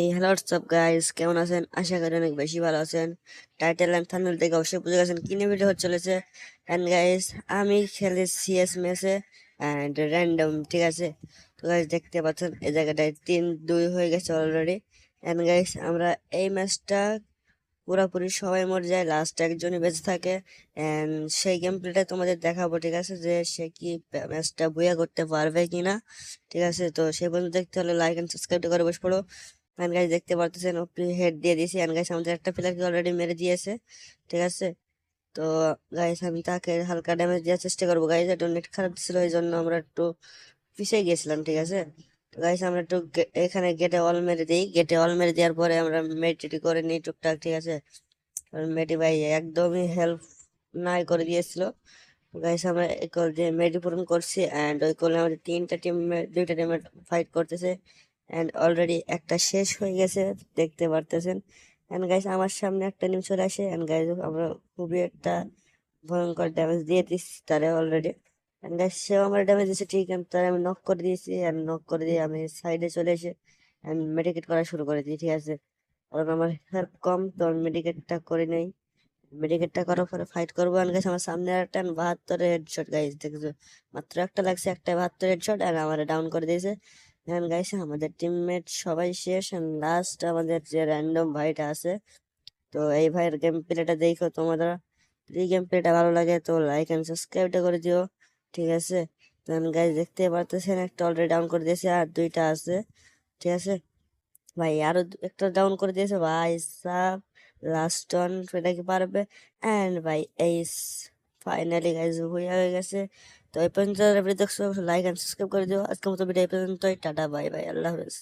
এই hello WhatsApp guys কেমন আছেন? আশা করি অনেক বেশি ভালো আছেন। টাইটেল অ্যান্ড থাম্বনেল থেকে অবশ্যই বুঝে গেছেন কি নিয়ে ভিডিও চলেছে। অ্যান্ড গাইস আমি খেলি সিএস ম্যাচে অ্যান্ড র্যান্ডম ঠিক আছে? তো গাইস দেখতে পাচ্ছেন, এই জায়গাটায় তিন দুই হয়ে গেছে অলরেডি অ্যান্ড গাইস আমরা এই ম্যাচটা পুরোপুরি সবাই মরে যায় লাস্ট একজনই বেঁচে থাকে। অ্যান্ড সেই গেম প্লেটা তোমাদের দেখাবো, ঠিক আছে? যে সে কি ম্যাচটা বুয়া করতে পারবে কিনা, ঠিক আছে? তো সেই পর্যন্ত দেখতে হলে লাইক অ্যান্ড সাবস্ক্রাইব করে বসে পড়ো। অ্যান্ড গাইস দেখতে পারতেছেন ওপি হেড দিয়ে দিয়েছি। অ্যান্ড গাইস আমাদের একটা প্লেয়ারকে অলরেডি মেরে দিয়েছে। ঠিক আছে? তো গাইস আমি তাকে হালকা ড্যামেজ দেওয়ার চেষ্টা করব। গাইস একটু নেট খারাপ ছিল, এই জন্য আমরা একটু পিছিয়ে গিয়েছিলাম ঠিক আছে? তো গাইস আমরা একটু এখানে গেটে অল মেরে দিই। গেটে অল মেরে দেওয়ার পরে আমরা মেডিটেটি করে নিই টুকটাক, ঠিক আছে? মেডি ভাই একদমই হেল্প নাই করে দিয়েছিল। গাইস আমরা এই কল দিয়ে মেডি পূরণ করছি। অ্যান্ড ওই কলে আমাদের তিনটা টিম দুইটা টিমের ফাইট করতেছে। অ্যান্ড অলরেডি একটা শেষ হয়ে গেছে, দেখতে পারতেছেন। অ্যান্ড গাইস আমার সামনে একটা নিম চলে আসে। অ্যান্ড গাইজ আমরা খুবই একটা ভয়ঙ্কর ড্যামেজ দিয়ে দিচ্ছি তারে অলরেডি অ্যান্ড গাইস সেও আমার ড্যামেজ দিয়েছে, ঠিক, আমি তারে আমি নক করে দিয়েছি। অ্যান্ড নক করে দিয়ে আমি সাইডে চলে এসে অ্যান্ড মেডিকেট করা শুরু করে দিই ঠিক আছে? কারণ আমার হেল্প কম, তো আমি মেডিকেটটা করে নেই। মেডিকেটটা করার পরে ফাইট করব। অ্যান্ড গাইস আমার সামনে একটা বাহাত্তর হেডশট গাইস দেখছ? মাত্র একটা লাগছে, একটা বাহাত্তর হেডশট আর আমার ডাউন করে দিয়েছে। এখন গাইস আমাদের টিমমেট সবাই শেষ এন্ড লাস্ট আমাদের যে র্যান্ডম ভাইটা আছে, তো এই ভাইয়ের গেম প্লেটা দেখো তোমাদের যদি গেম প্লেটা ভালো লাগে তো লাইক এন্ড সাবস্ক্রাইবটা করে দিও, ঠিক আছে? তো গাইস দেখতে পারতেছেন একটা অলরেডি ডাউন করে দিয়েছে আর দুইটা আছে, ঠিক আছে? ভাই, আরও একটা ডাউন করে দিয়েছে। ভাই, সাব লাস্ট অন সেটা কি পারবে? এন্ড ভাই এই ফাইনালি গাইজ হয়ে হয়ে গেছে। তো এই পর্যন্ত ভিডিও দেখছ লাইক এন্ড সাবস্ক্রাইব করে দিও। আজকের মতো ভিডিও এই পর্যন্তই, টাটা বাই বাই আল্লাহ হাফেজ।